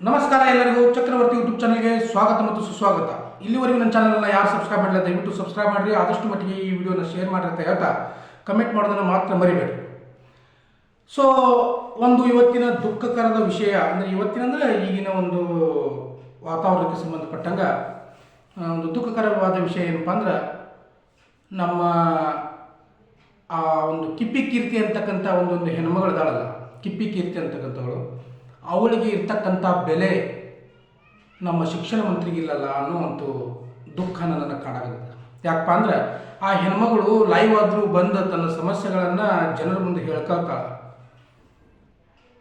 ನಮಸ್ಕಾರ ಎಲ್ಲರಿಗೂ ಚಕ್ರವರ್ತಿ ಯೂಟ್ಯೂಬ್ ಚಾನಲ್ಗೆ ಸ್ವಾಗತ ಮತ್ತು ಸುಸ್ವಾಗತ. ಇಲ್ಲಿವರೆಗೂ ನನ್ನ ಚಾನಲ್ನ ಯಾರು ಸಬ್ಸ್ಕ್ರೈಬ್ ಮಾಡಿಲ್ಲ ದಯವಿಟ್ಟು ಸಬ್ಸ್ಕ್ರೈಬ್ ಮಾಡಿರಿ. ಆದಷ್ಟು ಮಟ್ಟಿಗೆ ಈ ವಿಡಿಯೋನ ಶೇರ್ ಮಾಡಿ ಅಂತ ಹೇಳ್ತಾ ಕಮೆಂಟ್ ಮಾಡೋದನ್ನು ಮಾತ್ರ ಮರಿಬೇಡಿ ಸೊ ಒಂದು ಇವತ್ತಿನ ದುಃಖಕರದ ವಿಷಯ, ಅಂದರೆ ಇವತ್ತಿನ ಅಂದರೆ ಈಗಿನ ಒಂದು ವಾತಾವರಣಕ್ಕೆ ಸಂಬಂಧಪಟ್ಟಂಗ ಒಂದು ದುಃಖಕರವಾದ ವಿಷಯ ಏನಪ್ಪ ಅಂದ್ರೆ ನಮ್ಮ, ಆ, ಒಂದು ಕಿಪ್ಪಿ ಕೀರ್ತಿ ಅಂತಕ್ಕಂಥ ಒಂದೊಂದು ಹೆಣ್ಮಗಳಿದಾಳಲ್ಲ ಕಿಪ್ಪಿ ಕೀರ್ತಿ ಅಂತಕ್ಕಂಥವಳು. ಅವಳಿಗೆ ಇರ್ತಕ್ಕಂಥ ಬೆಲೆ ನಮ್ಮ ಶಿಕ್ಷಣ ಮಂತ್ರಿಗಿಲ್ಲಲ್ಲ ಅನ್ನೋ ಒಂದು ದುಃಖ ನನ್ನನ್ನು ಕಾಡಾಗುತ್ತೆ ಯಾಕಪ್ಪ ಅಂದ್ರೆ ಆ ಹೆಣ್ಮಗಳು ಲೈವ್ ಆದರೂ ಬಂದು ತನ್ನ ಸಮಸ್ಯೆಗಳನ್ನು ಜನರ ಮುಂದೆ ಹೇಳ್ಕೊಳ್ತಾಳೆ.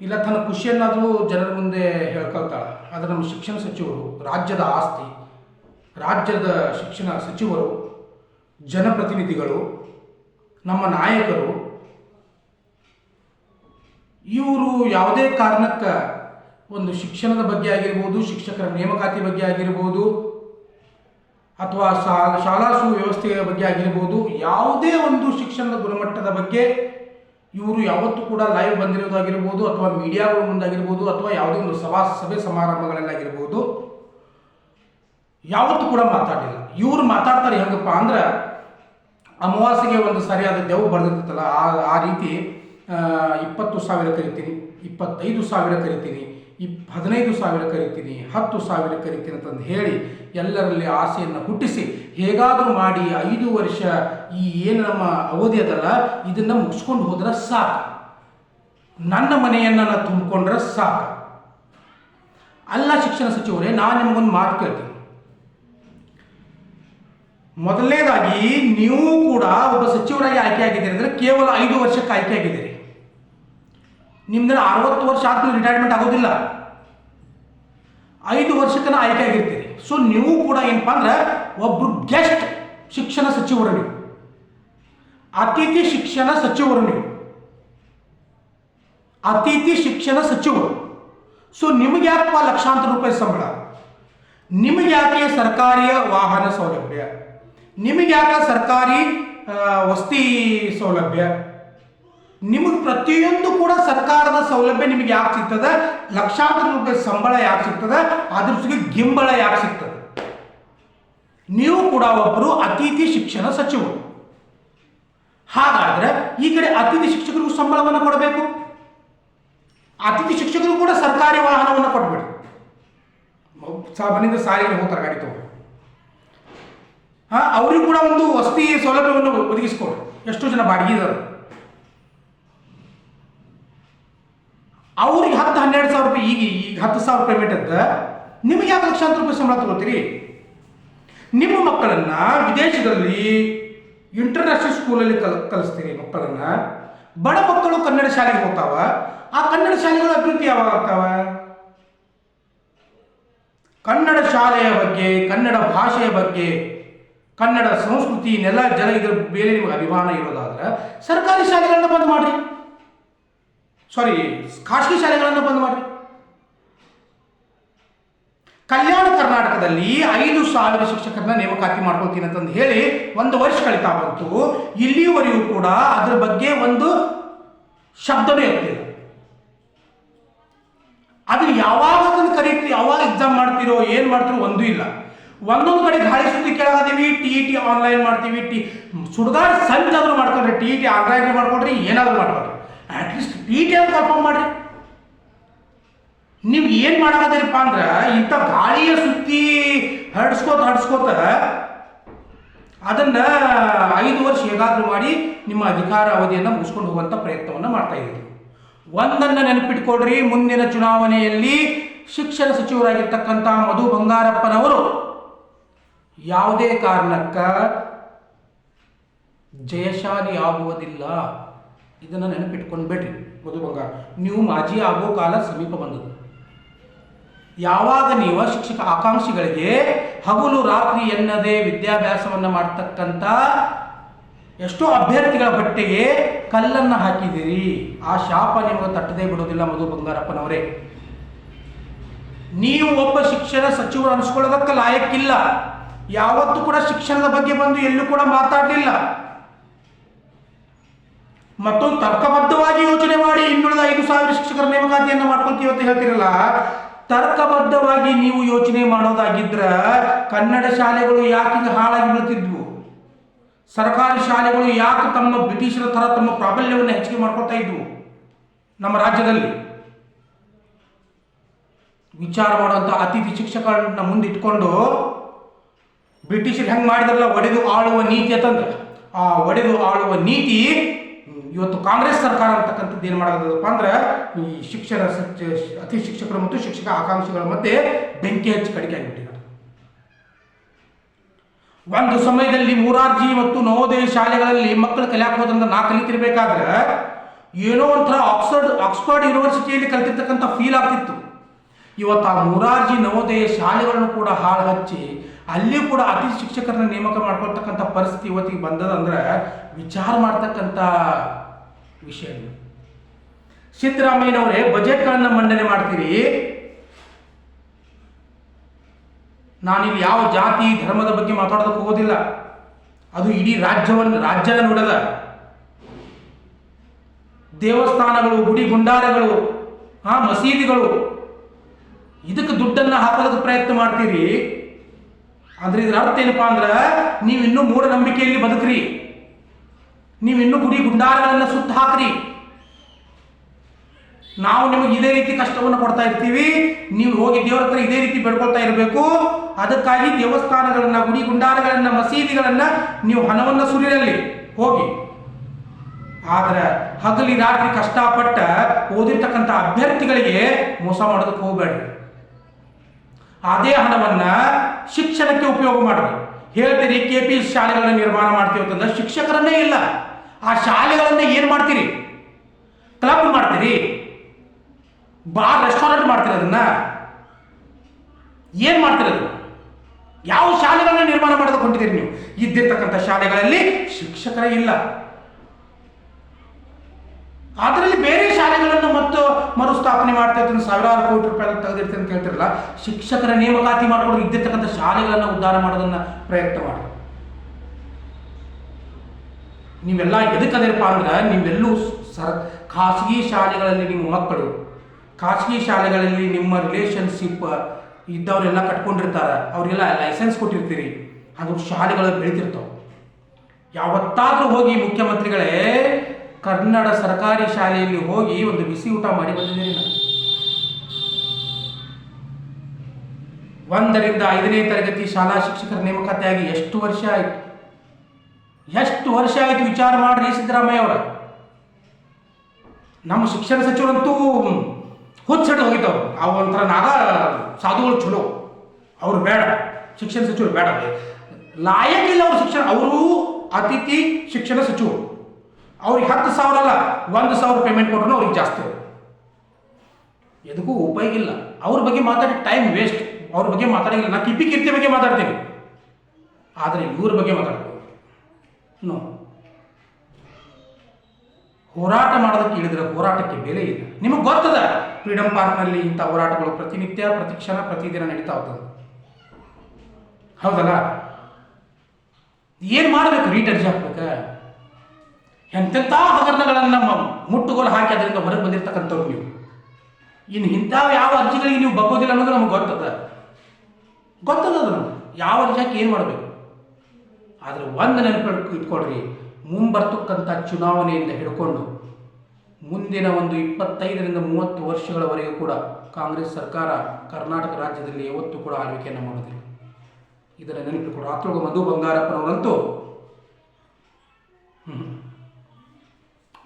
ಇಲ್ಲ ತನ್ನ ಖುಷಿಯನ್ನಾದರೂ ಜನರ ಮುಂದೆ ಹೇಳ್ಕೊಳ್ತಾಳೆ. ಆದರೆ ನಮ್ಮ ಶಿಕ್ಷಣ ಸಚಿವರು, ರಾಜ್ಯದ ಆಸ್ತಿ, ರಾಜ್ಯದ ಶಿಕ್ಷಣ ಸಚಿವರು, ಜನಪ್ರತಿನಿಧಿಗಳು, ನಮ್ಮ ನಾಯಕರು, ಇವರು ಯಾವುದೇ ಕಾರಣಕ್ಕೆ ಒಂದು ಶಿಕ್ಷಣದ ಬಗ್ಗೆ ಆಗಿರ್ಬೋದು, ಶಿಕ್ಷಕರ ನೇಮಕಾತಿ ಬಗ್ಗೆ ಆಗಿರ್ಬೋದು, ಅಥವಾ ಶಾಲಾ ಸುವ್ಯವಸ್ಥೆಯ ಬಗ್ಗೆ ಆಗಿರ್ಬೋದು, ಯಾವುದೇ ಒಂದು ಶಿಕ್ಷಣದ ಗುಣಮಟ್ಟದ ಬಗ್ಗೆ ಇವರು ಯಾವತ್ತೂ ಕೂಡ ಲೈವ್ ಬಂದಿರೋದಾಗಿರ್ಬೋದು, ಅಥವಾ ಮೀಡಿಯಾಗಳ ಮುಂದಾಗಿರ್ಬೋದು, ಅಥವಾ ಯಾವುದೇ ಒಂದು ಸಭಾ, ಸಭೆ ಸಮಾರಂಭಗಳಲ್ಲಾಗಿರ್ಬೋದು, ಯಾವತ್ತೂ ಕೂಡ ಮಾತಾಡಲಿಲ್ಲ ಇವರು ಮಾತಾಡ್ತಾರೆ ಹೆಂಗಪ್ಪ ಅಂದ್ರೆ, ಅಮಾವಾಸ್ಯೆಗೆ ಒಂದು ಸರಿಯಾದ ದೆವ್ ಬರೆದಿರ್ತಲ್ಲ ಆ ಆ ರೀತಿ ಇಪ್ಪತ್ತು ಸಾವಿರ ಕರಿತೀನಿ, ಇಪ್ಪತ್ತೈದು ಸಾವಿರ ಕರಿತೀನಿ ಇಪ್ ಹದಿನೈದು ಸಾವಿರ ಕರಿತೀನಿ, ಹತ್ತು ಸಾವಿರ ಕರಿತೀನಿ ಅಂತಂದು ಹೇಳಿ ಎಲ್ಲರಲ್ಲಿ ಆಸೆಯನ್ನು ಹುಟ್ಟಿಸಿ ಹೇಗಾದರೂ ಮಾಡಿ ಐದು ವರ್ಷ ಈ ಏನು ನಮ್ಮ ಅವಧಿ ಅದಲ್ಲ, ಇದನ್ನು ಮುಗಿಸ್ಕೊಂಡು ಹೋದ್ರೆ ಸಾಕು. ನನ್ನ ಮನೆಯನ್ನು ನಾನು ತುಂಬಿಕೊಂಡ್ರೆ ಸಾಕು. ಅಲ್ಲ ಶಿಕ್ಷಣ ಸಚಿವರೇ, ನಾನು ನಿಮಗೊಂದು ಮಾತು ಕೇಳ್ತೀನಿ. ಮೊದಲನೇದಾಗಿ, ನೀವು ಕೂಡ ಒಬ್ಬ ಸಚಿವರಾಗಿ ಆಯ್ಕೆಯಾಗಿದ್ದೀರಿ ಅಂದರೆ ಕೇವಲ ಐದು ವರ್ಷಕ್ಕೆ ಆಯ್ಕೆಯಾಗಿದ್ದೀರಿ ನಿಮ್ದು ಅರವತ್ತು ವರ್ಷ ಆದ್ಮೇಲೆ ರಿಟೈರ್ಮೆಂಟ್ ಆಗೋದಿಲ್ಲ. ಐದು ವರ್ಷಕ್ಕನ ಆಯ್ಕೆ ಆಗಿರ್ತೀರಿ. ಸೊ ನೀವು ಕೂಡ ಏನಪ್ಪ ಅಂದ್ರೆ ಒಬ್ರು ಗೆಸ್ಟ್ ಶಿಕ್ಷಣ ಸಚಿವರು ನೀವು ಅತಿಥಿ ಶಿಕ್ಷಣ ಸಚಿವರು ನೀವು ಅತಿಥಿ ಶಿಕ್ಷಣ ಸಚಿವರು. ಸೊ ನಿಮಗೆ ಯಾಕಪ್ಪ ಲಕ್ಷಾಂತರ ರೂಪಾಯಿ ಸಂಬಳ? ನಿಮಗೆ ಯಾಕೆ ಸರ್ಕಾರಿ ವಾಹನ ಸೌಲಭ್ಯ? ನಿಮಗೆ ಯಾಕೆ ಸರ್ಕಾರಿ ವಸತಿ ಸೌಲಭ್ಯ? ನಿಮಗೆ ಪ್ರತಿಯೊಂದು ಕೂಡ ಸರ್ಕಾರದ ಸೌಲಭ್ಯ ನಿಮಗೆ ಯಾಕೆ ಸಿಗ್ತದೆ? ಲಕ್ಷಾಂತರ ರೂಪಾಯಿ ಸಂಬಳ ಯಾಕೆ ಸಿಗ್ತದೆ? ಅದ್ರ ಜೊತೆಗೆ ಗಿಂಬಳ ಯಾಕೆ ಸಿಗ್ತದೆ? ನೀವು ಕೂಡ ಒಬ್ಬರು ಅತಿಥಿ ಶಿಕ್ಷಣ ಸಚಿವರು. ಹಾಗಾದ್ರೆ ಈ ಕಡೆ ಅತಿಥಿ ಶಿಕ್ಷಕರಿಗೂ ಸಂಬಳವನ್ನು ಕೊಡಬೇಕು. ಅತಿಥಿ ಶಿಕ್ಷಕರು ಕೂಡ ಸರ್ಕಾರಿ ವಾಹನವನ್ನು ಕೊಟ್ಬಿಡಿ ಮನೆಯಿಂದ ಸಾರಿಗೆ ಹೋಗ್ತಾರೆ ಗಾಡಿ ತಗೊಂಡು. ಹಾಂ, ಅವ್ರಿಗೂ ಕೂಡ ಒಂದು ವಸತಿ ಸೌಲಭ್ಯವನ್ನು ಒದಗಿಸ್ಕೊಡಿ. ಎಷ್ಟೋ ಜನ ಬಾಡಿಗೆದಾರರು. ಅವ್ರಿಗೆ ಹತ್ತು ಹನ್ನೆರಡು ಸಾವಿರ ರೂಪಾಯಿ, ಈಗ ಈಗ ಹತ್ತು ಸಾವಿರ ಪೇಮೆಂಟ್ ಅಂತ ನಿಮಗೆ ಯಾಕೆ ಲಕ್ಷಾಂತರ ರೂಪಾಯಿ ಸಂಬಳ ತಗೋತೀರಿ? ನಿಮ್ಮ ಮಕ್ಕಳನ್ನ ವಿದೇಶದಲ್ಲಿ ಇಂಟರ್ನ್ಯಾಷನಲ್ ಸ್ಕೂಲಲ್ಲಿ ಕಲ್, ಕಲಿಸ್ತೀರಿ ಮಕ್ಕಳನ್ನ. ಬಡ ಮಕ್ಕಳು ಕನ್ನಡ ಶಾಲೆಗೆ ಹೋಗ್ತಾವ. ಆ ಕನ್ನಡ ಶಾಲೆಗಳು ಅಭಿವೃದ್ಧಿ ಯಾವಾಗ ಕನ್ನಡ ಶಾಲೆಯ ಬಗ್ಗೆ, ಕನ್ನಡ ಭಾಷೆಯ ಬಗ್ಗೆ, ಕನ್ನಡ ಸಂಸ್ಕೃತಿ, ನೆಲ ಜನ ಇದ್ರ ಮೇಲೆ ನಿಮಗೆ ಅಭಿಮಾನ ಇರೋದಾದ್ರೆ ಸರ್ಕಾರಿ ಶಾಲೆಗಳನ್ನ ಬಂದ್ ಮಾಡ್ರಿ. ಸಾರಿ ಖಾಸಗಿ ಶಾಲೆಗಳನ್ನು ಬಂದ್ ಮಾಡ್ರಿ. ಕಲ್ಯಾಣ ಕರ್ನಾಟಕದಲ್ಲಿ ಐದು ಸಾವಿರ ಶಿಕ್ಷಕರನ್ನ ನೇಮಕಾತಿ ಮಾಡ್ಕೊಳ್ತೀನಿ ಅಂತಂದು ಹೇಳಿ ಒಂದು ವರ್ಷ ಕಳೀತಾ ಬಂತು. ಇಲ್ಲಿಯವರೆಗೂ ಕೂಡ ಅದ್ರ ಬಗ್ಗೆ ಒಂದು ಶಬ್ದವೇ ಇರ್ತಿಲ್ಲ ಅದು ಯಾವಾಗ ಅದನ್ನು ಕರೀತೀರಿ, ಯಾವಾಗ ಎಕ್ಸಾಮ್ ಮಾಡ್ತೀರೋ, ಏನು ಮಾಡ್ತೀರೋ ಒಂದೂ ಇಲ್ಲ. ಒಂದೊಂದು ಕಡೆ ಗಾಳಿ ಸುದ್ದಿ ಕೇಳಾಕತ್ತೀವಿ ಟಿ ಇ ಟಿ ಆನ್ಲೈನ್ ಮಾಡ್ತೀವಿ, ಟಿ ಸುಡ್ಗಾಡ್ ಸಂಜಾದ್ರೂ ಮಾಡ್ಕೊಂಡ್ರಿ, ಟಿ ಇ ಟಿ ಆನ್ಲೈನ್ ಮಾಡ್ಕೊಂಡ್ರಿ ಏನಾದರೂ ಮಾಡ್ಕೊಂಡ್ರಿ ಅಟ್ಲೀಸ್ಟ್ ಅಂತ ಕನ್ಫರ್ಮ್ ಮಾಡ್ರಿ. ನೀವು ಏನು ಮಾಡಕತ್ತೀರಪ್ಪ ಅಂದ್ರೆ ಇಂಥ ಗಾಳಿಯ ಸುತ್ತಿ ಹರಡ್ಸ್ಕೋತ ಹರಡ್ಸ್ಕೋತ, ಅದನ್ನ ಐದು ವರ್ಷ ಹೇಗಾದ್ರೂ ಮಾಡಿ ನಿಮ್ಮ ಅಧಿಕಾರ ಅವಧಿಯನ್ನು ಮುಗಿಸ್ಕೊಂಡು ಹೋಗುವಂಥ ಪ್ರಯತ್ನವನ್ನು ಮಾಡ್ತಾ ಇದ್ದೀರಿ ಒಂದನ್ನು ನೆನಪಿಟ್ಕೊಡ್ರಿ ಮುಂದಿನ ಚುನಾವಣೆಯಲ್ಲಿ ಶಿಕ್ಷಣ ಸಚಿವರಾಗಿರ್ತಕ್ಕಂಥ ಮಧು ಬಂಗಾರಪ್ಪನವರು ಯಾವುದೇ ಕಾರಣಕ್ಕ ಜಯಶಾಲಿ ಆಗುವುದಿಲ್ಲ. ಇದನ್ನು ನೆನಪಿಟ್ಕೊಂಡು ಬಿಡ್ರಿ ಮಧು ಬಂಗಾರ ನೀವು ಮಾಜಿ ಆಗೋ ಕಾಲ ಸಮೀಪ ಬಂದದ್ದು. ಯಾವಾಗ ನೀವು ಶಿಕ್ಷಕ ಆಕಾಂಕ್ಷಿಗಳಿಗೆ ಹಗಲು ರಾತ್ರಿ ಎನ್ನದೇ ವಿದ್ಯಾಭ್ಯಾಸವನ್ನು ಮಾಡ್ತಕ್ಕಂಥ ಎಷ್ಟೋ ಅಭ್ಯರ್ಥಿಗಳ ಬಟ್ಟೆಗೆ ಕಲ್ಲನ್ನು ಹಾಕಿದ್ದೀರಿ. ಆ ಶಾಪ ನಿಮಗೆ ತಟ್ಟದೇ ಬಿಡೋದಿಲ್ಲ ಮಧು ಬಂಗಾರಪ್ಪನವರೇ. ನೀವು ಒಬ್ಬ ಶಿಕ್ಷಣ ಸಚಿವರು ಅನಿಸ್ಕೊಳ್ಳೋದಕ್ಕೆ ಲಾಯಕ್ಕಿಲ್ಲ. ಯಾವತ್ತೂ ಕೂಡ ಶಿಕ್ಷಣದ ಬಗ್ಗೆ ಬಂದು ಎಲ್ಲೂ ಕೂಡ ಮಾತಾಡಲಿಲ್ಲ. ಮತ್ತೊಂದು ತರ್ಕಬದ್ಧವಾಗಿ ಯೋಚನೆ ಮಾಡಿ ಇನ್ನುಳಿದ ಐದು ಸಾವಿರ ಶಿಕ್ಷಕರ ನೇಮಕಾತಿಯನ್ನು ಮಾಡ್ಕೊಳ್ತೀವಿ ಅಂತ ಹೇಳ್ತಿರಲ್ಲ, ತರ್ಕಬದ್ಧವಾಗಿ ನೀವು ಯೋಚನೆ ಮಾಡೋದಾಗಿದ್ರ ಕನ್ನಡ ಶಾಲೆಗಳು ಯಾಕೆ ಹಾಳಾಗಿ ಬೀಳ್ತಿದ್ವು? ಸರ್ಕಾರಿ ಶಾಲೆಗಳು ಯಾಕೆ ತಮ್ಮ ಬ್ರಿಟಿಷರ ಥರ ತಮ್ಮ ಪ್ರಾಬಲ್ಯವನ್ನು ಹೆಚ್ಚಿಗೆ ಮಾಡ್ಕೊಳ್ತಾ ಇದ್ವು ನಮ್ಮ ರಾಜ್ಯದಲ್ಲಿ? ವಿಚಾರ ಮಾಡುವಂಥ ಅತಿಥಿ ಶಿಕ್ಷಕರನ್ನ ಮುಂದಿಟ್ಕೊಂಡು ಬ್ರಿಟಿಷರು ಹೆಂಗೆ ಮಾಡಿದ್ರಲ್ಲ, ಒಡೆದು ಆಳುವ ನೀತಿ ಅಂತಂದ್ರೆ, ಆ ಒಡೆದು ಆಳುವ ನೀತಿ ಇವತ್ತು ಕಾಂಗ್ರೆಸ್ ಸರ್ಕಾರ ಅಂತಕ್ಕಂಥದ್ದು ಏನು ಮಾಡೋದಪ್ಪ ಅಂದ್ರೆ, ಈ ಶಿಕ್ಷಣ ಅತಿ ಶಿಕ್ಷಕರು ಮತ್ತು ಶಿಕ್ಷಕ ಆಕಾಂಕ್ಷಿಗಳ ಮಧ್ಯೆ ಬೆಂಕಿ ಹಚ್ಚಿ ಕಡಿಕೆ ಆಗಿಬಿಟ್ಟಿದ್ದಾರೆ ಒಂದು ಸಮಯದಲ್ಲಿ ಮೂರಾರ್ಜಿ ಮತ್ತು ನವೋದಯ ಶಾಲೆಗಳಲ್ಲಿ ಮಕ್ಕಳು ಕಲಿಯಾಕೋದ್ರಿಂದ ನಾ ಕಲಿತಿರ್ಬೇಕಾದ್ರೆ, ಏನೋ ಒಂಥರ ಆಕ್ಸ್ಫರ್ಡ್ ಆಕ್ಸ್ಫರ್ಡ್ ಯೂನಿವರ್ಸಿಟಿಯಲ್ಲಿ ಕಲಿತಿರ್ತಕ್ಕಂಥ ಫೀಲ್ ಆಗ್ತಿತ್ತು. ಇವತ್ತು ಆ ಮೂರಾರ್ಜಿ, ನವೋದಯ ಶಾಲೆಗಳನ್ನು ಕೂಡ ಹಾಳು ಹಚ್ಚಿ, ಅಲ್ಲಿ ಕೂಡ ಅತಿ ಶಿಕ್ಷಕರನ್ನ ನೇಮಕ ಮಾಡ್ಕೊಳ್ತಕ್ಕಂಥ ಪರಿಸ್ಥಿತಿ ಇವತ್ತಿಗೆ ಬಂದದಂದ್ರೆ, ವಿಚಾರ ಮಾಡ್ತಕ್ಕಂಥ ವಿಷಯ ಇದು. ಸಿದ್ದರಾಮಯ್ಯನವರೇ, ಬಜೆಟ್ಗಳನ್ನು ಮಂಡನೆ ಮಾಡ್ತೀರಿ. ನಾನಿಲ್ಲಿ ಯಾವ ಜಾತಿ, ಧರ್ಮದ ಬಗ್ಗೆ ಮಾತಾಡೋದಕ್ಕೆ ಹೋಗೋದಿಲ್ಲ. ಅದು ಇಡೀ ರಾಜ್ಯವನ್ನು ರಾಜ್ಯದ ನೋಡದ ದೇವಸ್ಥಾನಗಳು, ಗುಡಿ ಗುಂಡಾರಗಳು, ಆ, ಮಸೀದಿಗಳು. ಇದಕ್ಕೆ ದುಡ್ಡನ್ನು ಹಾಕೋದಕ್ಕೆ ಪ್ರಯತ್ನ ಮಾಡ್ತೀರಿ. ಅಂದ್ರೆ ಇದ್ರ ಅರ್ಥ ಏನಪ್ಪಾ ಅಂದ್ರೆ ನೀವು ಇನ್ನೂ ಮೂಢನಂಬಿಕೆಯಲ್ಲಿ ಬದುಕ್ರಿ. ನೀವು ಇನ್ನೂ ಗುಡಿ ಗುಂಡಾರಗಳನ್ನು ಸುತ್ತ ಹಾಕ್ರಿ. ನಾವು ನಿಮಗೆ ಇದೇ ರೀತಿ ಕಷ್ಟವನ್ನು ಕೊಡ್ತಾ ಇರ್ತೀವಿ. ನೀವು ಹೋಗಿ ದೇವರ ಹತ್ರ ಇದೇ ರೀತಿ ಬೇಡ್ಕೊಳ್ತಾ ಇರಬೇಕು. ಅದಕ್ಕಾಗಿ ದೇವಸ್ಥಾನಗಳನ್ನ, ಗುಡಿ ಗುಂಡಾರಗಳನ್ನು, ಮಸೀದಿಗಳನ್ನ ನೀವು ಹಣವನ್ನು ಸುರಿಯಲ್ಲಿ ಹೋಗಿ. ಆದ್ರೆ ಹಗಲಿ ರಾತ್ರಿ ಕಷ್ಟಪಟ್ಟ ಓದಿರ್ತಕ್ಕಂಥ ಅಭ್ಯರ್ಥಿಗಳಿಗೆ ಮೋಸ ಮಾಡೋದಕ್ಕೆ ಹೋಗಬೇಡ್ರಿ. ಅದೇ ಹಣವನ್ನ ಶಿಕ್ಷಣಕ್ಕೆ ಉಪಯೋಗ ಮಾಡ್ರಿ. ಹೇಳ್ತೀರಿ ಕೆ ಪಿ ಶಾಲೆಗಳನ್ನ ನಿರ್ಮಾಣ ಮಾಡ್ತೀವಿ ಅಂತಂದ್ರೆ ಶಿಕ್ಷಕರನ್ನೇ ಇಲ್ಲ. ಆ ಶಾಲೆಗಳನ್ನ ಏನು ಮಾಡ್ತೀರಿ? ಕ್ಲಬ್ ಮಾಡ್ತೀರಿ? ಬಾರ್ ರೆಸ್ಟೋರೆಂಟ್ ಮಾಡ್ತೀರಿ ಅದನ್ನ? ಏನು ಮಾಡ್ತೀರಿ ಯಾವ ಶಾಲೆಗಳನ್ನ ನಿರ್ಮಾಣ ಹೊಂಟಿದ್ದೀರಿ ನೀವು? ಇದ್ದಿರ್ತಕ್ಕಂಥ ಶಾಲೆಗಳಲ್ಲಿ ಶಿಕ್ಷಕರೇ ಇಲ್ಲ. ಅದರಲ್ಲಿ ಬೇರೆ ಶಾಲೆಗಳನ್ನು ಮತ್ತು ಮರುಸ್ಥಾಪನೆ ಮಾಡ್ತಾ ಇರ್ತೀನಿ ಸಾವಿರಾರು ಕೋಟಿ ರೂಪಾಯಿ ತೆಗೆದಿರ್ತೀನಿ ಅಂತ ಹೇಳ್ತಿರಲ್ಲ, ಶಿಕ್ಷಕರ ನೇಮಕಾತಿ ಮಾಡಿಕೊಂಡು ಇದ್ದಿರ್ತಕ್ಕಂಥ ಶಾಲೆಗಳನ್ನು ಉದ್ಧಾರ ಮಾಡೋದನ್ನ ಪ್ರಯತ್ನ ಮಾಡಿ ನೀವೆಲ್ಲ ಎದಕ್ಕೆ ಅದೇನಪ್ಪ ಅಂದ್ರೆ ನೀವೆಲ್ಲೂ ಸರ್, ಖಾಸಗಿ ಶಾಲೆಗಳಲ್ಲಿ ನಿಮ್ಮ ಮಕ್ಕಳು. ಖಾಸಗಿ ಶಾಲೆಗಳಲ್ಲಿ ನಿಮ್ಮ ರಿಲೇಷನ್ಶಿಪ್ ಇದ್ದವರೆಲ್ಲ ಕಟ್ಕೊಂಡಿರ್ತಾರೆ, ಅವರಿಗೆಲ್ಲ ಲೈಸೆನ್ಸ್ ಕೊಟ್ಟಿರ್ತೀರಿ. ಅದು ಶಾಲೆಗಳು ಬೆಳಿತಿರ್ತಾವೆ. ಯಾವತ್ತಾದರೂ ಹೋಗಿ ಮುಖ್ಯಮಂತ್ರಿಗಳೇ, ಕನ್ನಡ ಸರ್ಕಾರಿ ಶಾಲೆಯಲ್ಲಿ ಹೋಗಿ ಒಂದು ಬಿಸಿ ಊಟ ಮಾಡಿ ಬಂದಿದ್ದೀನಿ ಒಂದರಿಂದ ಐದನೇ ತರಗತಿ ಶಾಲಾ ಶಿಕ್ಷಕರ ನೇಮಕಾತಿಯಾಗಿ ಎಷ್ಟು ವರ್ಷ ಆಯಿತು? ಎಷ್ಟು ವರ್ಷ ಆಯಿತು ವಿಚಾರ ಮಾಡ್ರಿ ಸಿದ್ದರಾಮಯ್ಯ ಅವರ ನಮ್ಮ ಶಿಕ್ಷಣ ಸಚಿವರಂತೂ ಹುಚ್ಚಿಟ್ಟು ಹೋಗಿದ್ದವ್ರು. ಅವು ಒಂಥರ ನಾಗ ಸಾಧುಗಳು ಚಲೋ. ಅವ್ರು ಬೇಡ. ಶಿಕ್ಷಣ ಸಚಿವರು ಬೇಡ. ಲಾಯಕ್ಕಿಲ್ಲ ಅವ್ರ ಶಿಕ್ಷಣ. ಅವರು ಅತಿಥಿ ಶಿಕ್ಷಣ ಸಚಿವರು. ಅವ್ರಿಗೆ ಹತ್ತು ಸಾವಿರ ಅಲ್ಲ, ಒಂದು ಸಾವಿರ ಪೇಮೆಂಟ್ ಕೊಟ್ಟರು ಅವ್ರಿಗೆ ಜಾಸ್ತಿ ಎದಕ್ಕೂ ಉಪಯೋಗ ಇಲ್ಲ. ಅವ್ರ ಬಗ್ಗೆ ಮಾತಾಡಿ ಟೈಮ್ ವೇಸ್ಟ್ ಅವ್ರ ಬಗ್ಗೆ ಮಾತಾಡಿಲ್ಲ ನಾ ಕಿಪಿ ಕೀರ್ತಿ ಬಗ್ಗೆ ಮಾತಾಡ್ತೀನಿ. ಆದರೆ ಇವ್ರ ಬಗ್ಗೆ ಮಾತಾಡ್ತೀವಿ ನೋ ಹೋರಾಟ ಮಾಡೋದಕ್ಕೆ ಇಳಿದ್ರೆ ಹೋರಾಟಕ್ಕೆ ಬೆಲೆ ಇಲ್ಲ. ನಿಮಗೆ ಗೊತ್ತದ? ಫ್ರೀಡಮ್ ಪಾರ್ಕ್ನಲ್ಲಿ ಇಂಥ ಹೋರಾಟಗಳು ಪ್ರತಿನಿತ್ಯ, ಪ್ರತಿಕ್ಷಣ, ಪ್ರತಿದಿನ ನಡೀತಾ ಹೋಗ್ತದೆ ಹೌದಲ್ಲ? ಏನು ಮಾಡಬೇಕು ರೀಟ್ ಅರ್ಜಿ ಹಾಕ್ಬೇಕ? ಎಂತೆಂಥ ಹಗರಣಗಳನ್ನು ಮುಟ್ಟುಗೋಲು ಹಾಕಿ ಅದರಿಂದ ಹೊರಗೆ ಬಂದಿರತಕ್ಕಂಥವ್ರು ನೀವು. ಇನ್ನು ಇಂಥ ಯಾವ ಅರ್ಜಿಗಳಿಗೆ ನೀವು ಬಗ್ಗೋದಿಲ್ಲ ಅನ್ನೋದು ನಮ್ಗೆ ಗೊತ್ತದ? ಗೊತ್ತದ ಅದು ಯಾವ ಅರ್ಜಿ ಹಾಕಿ ಏನು ಮಾಡಬೇಕು? ಆದರೆ ಒಂದು ನೆನಪು ಇಟ್ಕೊಳ್ರಿ, ಮುಂಬರ್ತಕ್ಕಂಥ ಚುನಾವಣೆಯಿಂದ ಹಿಡ್ಕೊಂಡು ಮುಂದಿನ ಒಂದು ಇಪ್ಪತ್ತೈದರಿಂದ ಮೂವತ್ತು ವರ್ಷಗಳವರೆಗೂ ಕೂಡ ಕಾಂಗ್ರೆಸ್ ಸರ್ಕಾರ ಕರ್ನಾಟಕ ರಾಜ್ಯದಲ್ಲಿ ಯಾವತ್ತೂ ಕೂಡ ಆಳ್ವಿಕೆಯನ್ನು ಮಾಡೋದಿಲ್ಲ ಇದರ ನೆನಪಿಕೊಂಡು ರಾತ್ರೋಗ ಮಧು ಬಂಗಾರಪ್ಪನವರಂತೂ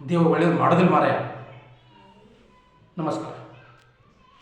ದೇವ ಒಳ್ಳೆಯದು ಮಾಡೋದಿಲ್ಲ ಮಾರಾಯ. ನಮಸ್ಕಾರ.